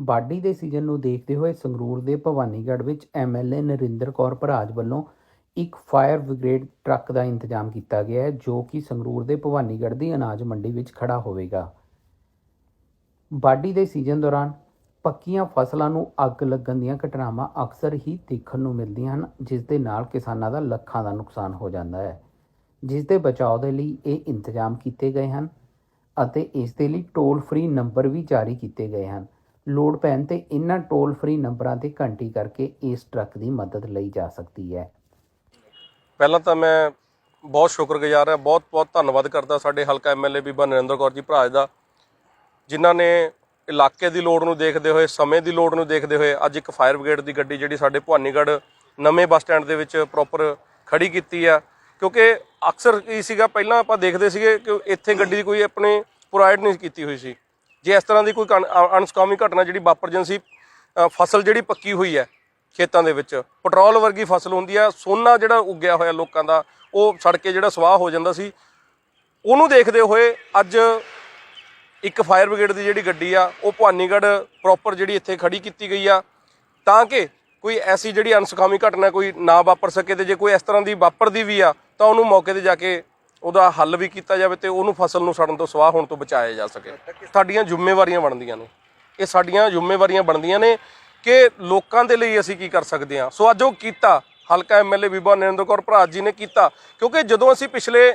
ਵਾਢੀ ਦੇ ਸੀਜ਼ਨ ਨੂੰ ਦੇਖਦੇ ਹੋਏ ਸੰਗਰੂਰ ਦੇ ਭਵਾਨੀਗੜ੍ਹ ਵਿੱਚ ਐਮਐਲਏ ਨਰਿੰਦਰ ਕੌਰ ਭਰਾਜ ਵੱਲੋਂ ਇੱਕ ਫਾਇਰ ਬ੍ਰਿਗੇਡ ਟਰੱਕ ਦਾ ਇੰਤਜ਼ਾਮ ਕੀਤਾ ਗਿਆ ਹੈ, ਜੋ ਕਿ ਸੰਗਰੂਰ ਦੇ ਭਵਾਨੀਗੜ੍ਹ ਦੀ ਅਨਾਜ ਮੰਡੀ ਵਿੱਚ ਖੜਾ ਹੋਵੇਗਾ। ਬਾਡੀ ਦੇ ਸੀਜ਼ਨ ਦੌਰਾਨ ਪੱਕੀਆਂ ਫਸਲਾਂ ਨੂੰ ਅੱਗ ਲੱਗਣ ਦੀਆਂ ਘਟਨਾਵਾਂ ਅਕਸਰ ਹੀ ਦੇਖਣ ਨੂੰ ਮਿਲਦੀਆਂ ਹਨ, ਜਿਸ ਦੇ ਨਾਲ ਕਿਸਾਨਾਂ ਦਾ ਲੱਖਾਂ ਦਾ ਨੁਕਸਾਨ ਹੋ ਜਾਂਦਾ ਹੈ। ਜਿਸ ਦੇ ਬਚਾਅ ਦੇ ਲਈ ਇਹ ਇੰਤਜ਼ਾਮ ਕੀਤੇ ਗਏ ਹਨ ਅਤੇ ਇਸ ਦੇ ਲਈ ਟੋਲ ਫ੍ਰੀ ਨੰਬਰ ਵੀ ਜਾਰੀ ਕੀਤੇ ਗਏ ਹਨ। ਲੋੜ ਪੈਣ ਤੇ ਇਨ੍ਹਾਂ ਟੋਲ ਫ੍ਰੀ ਨੰਬਰਾਂ ਤੇ ਘੰਟੀ ਕਰਕੇ ਇਸ ਟਰੱਕ ਦੀ ਮਦਦ ਲਈ ਜਾ ਸਕਦੀ ਹੈ। ਪਹਿਲਾਂ ਤਾਂ ਮੈਂ ਬਹੁਤ ਸ਼ੁਕਰਗੁਜ਼ਾਰ ਹਾਂ, ਬਹੁਤ ਬਹੁਤ ਧੰਨਵਾਦ ਕਰਦਾ ਸਾਡੇ ਹਲਕਾ ਐਮਐਲਏ ਬੀਬਾ ਨਰਿੰਦਰ ਕੌਰ ਜੀ ਭਰਾਜ ਦਾ, ਜਿਨ੍ਹਾਂ ਨੇ ਇਲਾਕੇ ਦੀ ਲੋੜ ਨੂੰ ਦੇਖਦੇ ਹੋਏ, ਸਮੇਂ ਦੀ ਲੋੜ ਨੂੰ ਦੇਖਦੇ ਹੋਏ ਅੱਜ ਇੱਕ ਫਾਇਰ ਬ੍ਰਿਗੇਡ ਦੀ ਗੱਡੀ ਜਿਹੜੀ ਸਾਡੇ ਭਵਾਨੀਗੜ੍ਹ ਨਵੇਂ ਬੱਸ ਸਟੈਂਡ ਦੇ ਵਿੱਚ ਪ੍ਰੋਪਰ ਖੜੀ ਕੀਤੀ ਆ। ਕਿਉਂਕਿ ਅਕਸਰ ਕੀ ਸੀਗਾ, ਪਹਿਲਾਂ ਆਪਾਂ ਦੇਖਦੇ ਸੀਗੇ ਕਿ ਇੱਥੇ ਗੱਡੀ ਦੀ ਕੋਈ ਆਪਣੇ ਪ੍ਰੋਵਾਈਡ ਨਹੀਂ ਕੀਤੀ ਹੋਈ ਸੀ। ਜੇ ਇਸ ਤਰ੍ਹਾਂ ਦੀ ਕੋਈ ਕਣ- ਅਣਸੁਖਾਵੀ ਘਟਨਾ ਜਿਹੜੀ ਵਾਪਰ ਜਾਂਦੀ ਸੀ ਫਸਲ ਜਿਹੜੀ ਪੱਕੀ ਹੋਈ ਹੈ ਖੇਤਾਂ ਦੇ ਵਿੱਚ, ਪੈਟਰੋਲ ਵਰਗੀ ਫਸਲ ਹੁੰਦੀ ਆ ਸੋਨਾ ਜਿਹੜਾ ਉੱਗਿਆ ਹੋਇਆ ਲੋਕਾਂ ਦਾ, ਉਹ ਸੜ ਕੇ ਜਿਹੜਾ ਸਵਾਹ ਹੋ ਜਾਂਦਾ ਸੀ, ਉਹਨੂੰ ਦੇਖਦੇ ਹੋਏ ਅੱਜ ਇੱਕ ਫਾਇਰ ਬ੍ਰਿਗੇਡ ਦੀ ਜਿਹੜੀ ਗੱਡੀ ਆ, ਉਹ ਭਵਾਨੀਗੜ੍ਹ ਪ੍ਰੋਪਰ ਜਿਹੜੀ ਇੱਥੇ ਖੜੀ ਕੀਤੀ ਗਈ ਆ, ਤਾਂ ਕਿ ਕੋਈ ਐਸੀ ਜਿਹੜੀ ਅਨਸੁਖਾਵੀ ਘਟਨਾ ਕੋਈ ਨਾ ਵਾਪਰ ਸਕੇ ਤੇ ਜੇ ਕੋਈ ਇਸ ਤਰ੍ਹਾਂ ਦੀ ਵਾਪਰਦੀ ਵੀ ਆ, ਤਾਂ ਉਹਨੂੰ ਮੌਕੇ ਤੇ ਜਾ ਕੇ ਉਹਦਾ ਹੱਲ ਵੀ ਕੀਤਾ ਜਾਵੇ ਤੇ ਉਹਨੂੰ ਫਸਲ ਨੂੰ ਸੜਨ ਤੋਂ ਸਵਾਹ ਹੋਣ ਤੋਂ ਬਚਾਇਆ ਜਾ ਸਕੇ। ਸਾਡੀਆਂ ਜ਼ਿੰਮੇਵਾਰੀਆਂ ਬਣਦੀਆਂ ਨੇ। ਇਹ ਸਾਡੀਆਂ ਜ਼ਿੰਮੇਵਾਰੀਆਂ ਬਣਦੀਆਂ ਨੇ ਕਿ ਲੋਕਾਂ ਦੇ ਲਈ ਅਸੀਂ ਕੀ ਕਰ ਸਕਦੇ ਹਾਂ। ਸੋ ਅੱਜ ਉਹ ਕੀਤਾ ਹਲਕਾ ਐਮਐਲਏ ਬੀਬਾ ਨਰਿੰਦਰ ਕੌਰ ਭਰਾਜ ਜੀ ਨੇ ਕੀਤਾ ਕਿਉਂਕਿ ਜਦੋਂ ਅਸੀਂ ਪਿਛਲੇ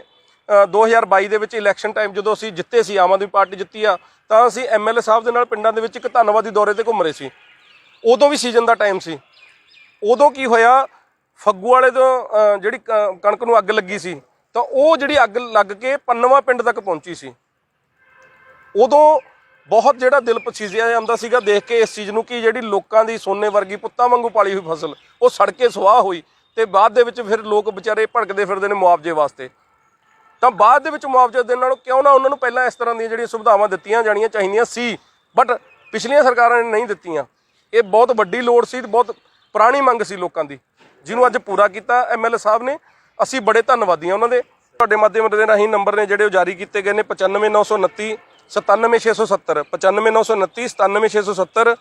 ਅ, 2022 ਦੇ ਵਿੱਚ ਇਲੈਕਸ਼ਨ ਟਾਈਮ ਜਦੋਂ ਅਸੀਂ ਜਿੱਤੇ ਸੀ ਆਮ ਆਦਮੀ ਪਾਰਟੀ ਜਿੱਤੀ ਆ ਤਾਂ ਅਸੀਂ ਐਮਐਲਏ ਸਾਹਿਬ ਦੇ ਨਾਲ ਪਿੰਡਾਂ ਦੇ ਵਿੱਚ ਇੱਕ ਧੰਨਵਾਦੀ ਦੌਰੇ ਤੇ ਘੁੰਮ ਰਹੇ ਸੀ। ਉਦੋਂ ਵੀ ਸੀਜ਼ਨ ਦਾ ਟਾਈਮ ਸੀ। ਉਦੋਂ ਕੀ ਹੋਇਆ ਫੱਗੂ ਵਾਲੇ ਤੋਂ ਜਿਹੜੀ ਕ- ਕਣਕ ਨੂੰ ਅੱਗ ਲੱਗੀ ਸੀ ਤਾਂ ਉਹ ਜਿਹੜੀ ਅੱਗ ਲੱਗ ਕੇ ਪੰਨਵਾ ਪਿੰਡ ਤੱਕ ਪਹੁੰਚੀ ਸੀ। ਉਦੋਂ ਬਹੁਤ ਜਿਹੜਾ ਦਿਲ ਪਸੀਜਿਆ ਜਾਂਦਾ ਸੀਗਾ ਦੇਖ ਕੇ ਇਸ ਚੀਜ਼ ਨੂੰ ਕਿ ਜਿਹੜੀ ਲੋਕਾਂ ਦੀ ਸੋਨੇ ਵਰਗੀ ਪੁੱਤਾਂ ਵਾਂਗੂ ਪਾਲੀ ਹੋਈ ਫਸਲ, ਉਹ ਸੜ ਕੇ ਸੁਆਹ ਹੋਈ ਤੇ ਬਾਅਦ ਦੇ ਵਿੱਚ ਫਿਰ ਲੋਕ ਵਿਚਾਰੇ ਭੜਕਦੇ ਫਿਰਦੇ ਨੇ ਮੁਆਵਜ਼ੇ ਵਾਸਤੇ। ਤਾਂ ਬਾਅਦ ਦੇ ਵਿੱਚ ਮੁਆਵਜ਼ੇ ਦੇਣ ਨਾਲੋਂ ਕਿਉਂ ਨਾ ਉਹਨਾਂ ਨੂੰ ਪਹਿਲਾਂ ਇਸ ਤਰ੍ਹਾਂ ਦੀਆਂ ਜਿਹੜੀਆਂ ਸੁਵਿਧਾਵਾਂ ਦਿੱਤੀਆਂ ਜਾਣੀਆਂ ਚਾਹੀਦੀਆਂ ਸੀ, ਬਟ ਪਿਛਲੀਆਂ ਸਰਕਾਰਾਂ ਨੇ ਨਹੀਂ ਦਿੱਤੀਆਂ। ਇਹ ਬਹੁਤ ਵੱਡੀ ਲੋੜ ਸੀ, ਬਹੁਤ ਪੁਰਾਣੀ ਮੰਗ ਸੀ ਲੋਕਾਂ ਦੀ, ਜਿਹਨੂੰ ਅੱਜ ਪੂਰਾ ਕੀਤਾ ਐਮਐਲਏ ਸਾਹਿਬ ਨੇ। ਅਸੀਂ ਬੜੇ ਧੰਨਵਾਦੀ ਹਾਂ ਉਹਨਾਂ ਦੇ। ਤੁਹਾਡੇ ਮਾਧਿਅਮ ਦੇ ਰਾਹੀਂ ਨੰਬਰ ਨੇ ਜਿਹੜੇ ਉਹ ਜਾਰੀ ਕੀਤੇ ਗਏ ਨੇ 95929 97670 95929 97670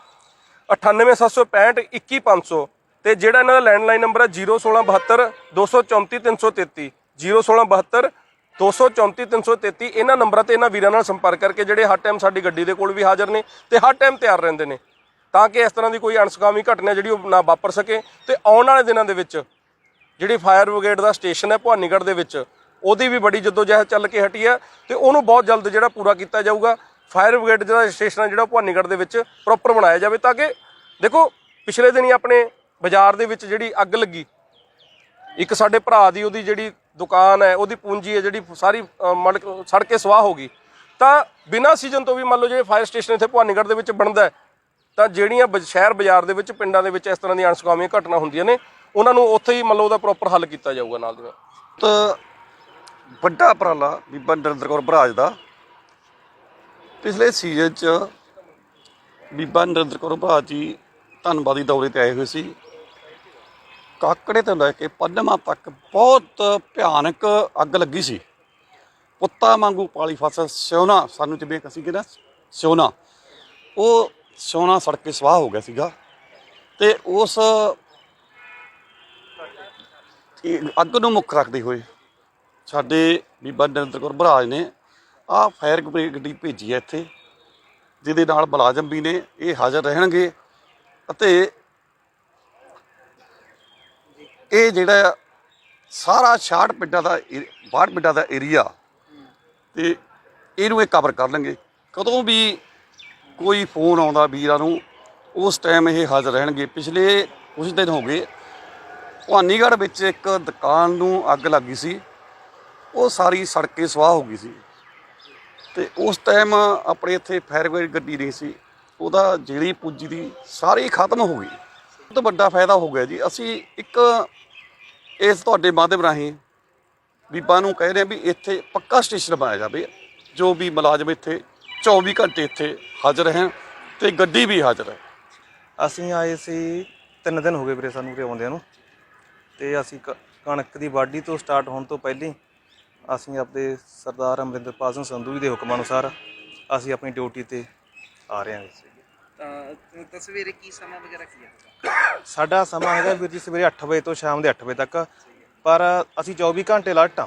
98765 21500 ਤੇ ਜਿਹੜਾ ਇਹਨਾਂ ਦਾ ਲੈਂਡਲਾਈਨ ਨੰਬਰ ਹੈ 01672 234 333 01672 234 333 ਇਹਨਾਂ ਨੰਬਰਾਂ ਤੇ ਇਹਨਾਂ ਵੀਰਾਂ ਨਾਲ ਸੰਪਰਕ ਕਰਕੇ ਜਿਹੜੇ ਹਰ ਟਾਈਮ ਸਾਡੀ ਗੱਡੀ ਦੇ ਕੋਲ ਵੀ ਹਾਜ਼ਰ ਨੇ ਤੇ ਹਰ ਟਾਈਮ ਤਿਆਰ ਰਹਿੰਦੇ ਨੇ ਤਾਂ ਕਿ ਇਸ ਤਰ੍ਹਾਂ ਦੀ ਕੋਈ ਅਣਸੁਖਾਵੀ ਘਟਨਾ ਜਿਹੜੀ ਉਹ ਨਾ ਵਾਪਰ ਸਕੇ ਤੇ ਆਉਣ ਵਾਲੇ ਦਿਨਾਂ ਦੇ ਵਿੱਚ ਜਿਹੜੀ ਫਾਇਰ ਬ੍ਰਿਗੇਡ ਦਾ ਸਟੇਸ਼ਨ ਹੈ ਭਵਾਨੀਗੜ੍ਹ ਦੇ ਵਿੱਚ, ਉਹਦੀ ਵੀ ਬੜੀ ਜਦੋਜਹਿਦ ਚੱਲ ਕੇ ਹਟੀ ਹੈ ਤੇ ਉਹਨੂੰ ਬਹੁਤ ਜਲਦ ਜਿਹੜਾ ਪੂਰਾ ਕੀਤਾ ਜਾਊਗਾ। ਫਾਇਰ ਬ੍ਰਿਗੇਡ ਦਾ ਸਟੇਸ਼ਨ ਹੈ, ਜਿਹੜਾ ਭਵਾਨੀਗੜ੍ਹ ਦੇ ਵਿੱਚ ਪ੍ਰੋਪਰ ਬਣਾਇਆ ਜਾਵੇ ਤਾਂ ਕਿ ਦੇਖੋ, ਪਿਛਲੇ ਦਿਨੀ ਆਪਣੇ ਬਾਜ਼ਾਰ ਦੇ ਵਿੱਚ ਜਿਹੜੀ ਅੱਗ ਲੱਗੀ, ਇੱਕ ਸਾਡੇ ਭਰਾ ਦੀ ਉਹਦੀ ਜਿਹੜੀ ਦੁਕਾਨ ਹੈ, ਉਹਦੀ ਪੂੰਜੀ ਹੈ ਜਿਹੜੀ ਸਾਰੀ ਮਤਲਬ ਸੜ ਕੇ ਸਵਾਹ ਹੋ ਗਈ। ਤਾਂ ਬਿਨਾਂ ਸੀਜ਼ਨ ਤੋਂ ਵੀ ਮੰਨ ਲਓ ਜਿਹੜੇ ਫਾਇਰ ਸਟੇਸ਼ਨ ਇੱਥੇ ਭਵਾਨੀਗੜ੍ਹ ਦੇ ਵਿੱਚ ਬਣਦਾ ਤਾਂ ਜਿਹੜੀਆਂ ਬ- ਸ਼ਹਿਰ ਬਾਜ਼ਾਰ ਦੇ ਵਿੱਚ, ਪਿੰਡਾਂ ਦੇ ਵਿੱਚ ਇਸ ਤਰ੍ਹਾਂ ਦੀਆਂ ਅਣਸੁਖਾਵੀਆਂ ਘਟਨਾ ਹੁੰਦੀਆਂ ਨੇ ਉਹਨਾਂ ਨੂੰ ਉੱਥੇ ਹੀ ਮੰਨ ਲਓ ਉਹਦਾ ਪ੍ਰੋਪਰ ਹੱਲ ਕੀਤਾ ਜਾਊਗਾ ਨਾਲ ਦੀ ਨਾਲ। ਤਾਂ ਵੱਡਾ ਉਪਰਾਲਾ ਬੀਬਾ ਨਰਿੰਦਰ ਕੌਰ ਭਰਾਜ ਦਾ। ਪਿਛਲੇ ਸੀਜ਼ਨ 'ਚ ਬੀਬਾ ਨਰਿੰਦਰ ਕੌਰ ਭਰਾਜ ਜੀ ਧੰਨਵਾਦੀ ਦੌਰੇ ਤੇ ਆਏ ਹੋਏ ਸੀ। ਕਾਕੜੇ ਤੋਂ ਲੈ ਕੇ ਪੰਨਵਾਂ ਤੱਕ ਬਹੁਤ ਭਿਆਨਕ ਅੱਗ ਲੱਗੀ ਸੀ। ਪੁੱਤਾਂ ਵਾਂਗੂ ਪਾਲੀ ਫਸਲ ਸਿਉਨਾ ਸਾਨੂੰ ਜਿਵੇਂ ਅਸੀਂ ਕਹਿੰਦੇ ਨਾ ਸਿਉਨਾ ਉਹ ਸਿਉਨਾ ਸੜ ਕੇ ਸਵਾਹ ਹੋ ਗਿਆ ਸੀਗਾ ਤੇ ਉਸ ਇਹ ਅੱਗ ਨੂੰ ਮੁੱਖ ਰੱਖਦੇ ਹੋਏ ਸਾਡੇ ਬੀਬਾ ਨਰਿੰਦਰ ਕੌਰ ਬਰਾਜ ਨੇ ਆਹ ਫਾਇਰ ਬ੍ਰਿਗੇਡ ਗੱਡੀ ਭੇਜੀ ਹੈ ਇੱਥੇ, ਜਿਹਦੇ ਨਾਲ ਮੁਲਾਜ਼ਮ ਵੀ ਨੇ, ਇਹ ਹਾਜ਼ਰ ਰਹਿਣਗੇ ਅਤੇ ਇਹ ਜਿਹੜਾ ਸਾਰਾ 66 ਪਿੰਡਾਂ ਦਾ 62 ਪਿੰਡਾਂ ਦਾ ਏਰੀਆ ਤੇ ਇਹਨੂੰ ਇਹ ਕਵਰ ਕਰ ਲੈਣਗੇ। ਕਦੋਂ ਵੀ ਕੋਈ ਫੋਨ ਆਉਂਦਾ ਵੀਰਾਂ ਨੂੰ, ਉਸ ਟਾਈਮ ਇਹ ਹਾਜ਼ਰ ਰਹਿਣਗੇ। ਪਿਛਲੇ ਕੁਝ ਦਿਨ ਹੋ ਗਏ ਭਵਾਨੀਗੜ੍ਹ ਵਿੱਚ ਇੱਕ ਦੁਕਾਨ ਨੂੰ ਅੱਗ ਲੱਗੀ ਸੀ। ਉਹ ਸਾਰੀ ਸੜ ਕੇ ਸਵਾਹ ਹੋ ਗਈ ਸੀ। ਤੇ ਉਸ ਟਾਈਮ ਆਪਣੇ ਇੱਥੇ ਫਾਇਰ ਬ੍ਰਿਗੇਡ ਗੱਡੀ ਨਹੀਂ ਸੀ। ਉਹਦਾ ਜਿਹੜੀ ਪੂੰਜੀ ਦੀ ਸਾਰੀ ਖਤਮ ਹੋ ਗਈ। ਬਹੁਤ ਵੱਡਾ ਫਾਇਦਾ ਹੋ ਗਿਆ ਜੀ। ਅਸੀਂ ਇੱਕ ਇਸ ਤੁਹਾਡੇ ਮਾਧਿਅਮ ਰਾਹੀਂ ਬੀਬਾ ਨੂੰ ਕਹਿ ਰਹੇ ਹਾਂ ਵੀ ਇੱਥੇ ਪੱਕਾ ਸਟੇਸ਼ਨ ਬਣਾਇਆ ਜਾਵੇ। ਜੋ ਵੀ ਮੁਲਾਜ਼ਮ ਇੱਥੇ 24 ਘੰਟੇ ਇੱਥੇ ਹਾਜ਼ਰ ਹੈ ਤੇ ਗੱਡੀ ਵੀ ਹਾਜ਼ਰ ਹੈ। ਅਸੀਂ ਆਏ ਸੀ ਤਿੰਨ ਦਿਨ ਹੋ ਗਏ ਵੀਰੇ ਸਾਨੂੰ ਉਰੇ ਆਉਂਦਿਆਂ ਨੂੰ। ਤੇ ਅਸੀਂ ਕ- ਕਣਕ ਦੀ ਵਾਢੀ ਤੋਂ ਸਟਾਰਟ ਹੋਣ ਤੋਂ ਪਹਿਲਾਂ ਹੀ ਅਸੀਂ ਆਪਣੇ ਸਰਦਾਰ ਅਮਰਿੰਦਰਪਾਲ ਸਿੰਘ ਸੰਧੂ ਜੀ ਦੇ ਹੁਕਮ ਅਨੁਸਾਰ ਅਸੀਂ ਆਪਣੀ ਡਿਊਟੀ ਤੇ ਆ ਰਹੇ ਹਾਂ ਜੀ। ਤਾਂ ਤਾਂ ਸਵੇਰੇ ਕੀ ਸਮਾਂ ਵਗੈਰਾ ਕੀ ਹੈ? ਸਾਡਾ ਸਮਾਂ ਹੈਗਾ ਵੀਰ ਜੀ ਸਵੇਰੇ 8 ਵਜੇ ਤੋਂ ਸ਼ਾਮ ਦੇ 8 ਵਜੇ ਤੱਕ ਪਰ ਅਸੀਂ 24 ਘੰਟੇ ਅਲਰਟ ਆ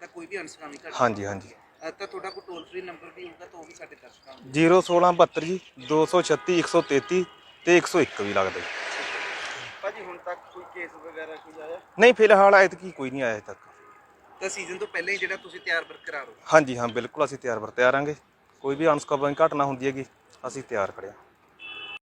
ਤਾਂ ਕੋਈ ਵੀ ਅਨਸਕਾਮੀ ਘਟਨਾ? ਹਾਂਜੀ ਹਾਂਜੀ। ਤਾਂ ਤੁਹਾਡਾ ਕੋਈ ਟੋਲ ਫ੍ਰੀ ਨੰਬਰ ਵੀ ਹੋਊਗਾ ਤਾਂ ਉਹ ਵੀ ਸਾਡੇ ਦਰਸ਼ਕਾਂ ਨੂੰ 01672 ਜੀ 236 133 ਤੇ 101 ਵੀ ਲੱਗਦਾ। ਭਾਜੀ ਹੁਣ ਤੱਕ ਕੋਈ ਕੇਸ ਵਗੈਰਾ ਕੋਈ ਆਇਆ? ਨਹੀਂ ਫਿਲਹਾਲ ਐਤਕੀ ਕੋਈ ਨਹੀਂ ਆਇਆ ਅਜੇ ਤੱਕ। ਤਾਂ ਸੀਜ਼ਨ ਤੋਂ ਪਹਿਲਾਂ ਹੀ ਜਿਹੜਾ ਤੁਸੀਂ ਤਿਆਰ ਬਰਕਰਾਰ ਹੋ? ਹਾਂਜੀ ਹਾਂ ਬਿਲਕੁਲ ਅਸੀਂ ਤਿਆਰ ਬਰ ਤਿਆਰਾਂਗੇ ਕੋਈ ਵੀ ਅਨਸਕਾਮੀ ਘਟਨਾ ਹੁੰਦੀ ਹੈਗੀ ਅਸੀਂ ਤਿਆਰ ਖੜੇ ਹਾਂ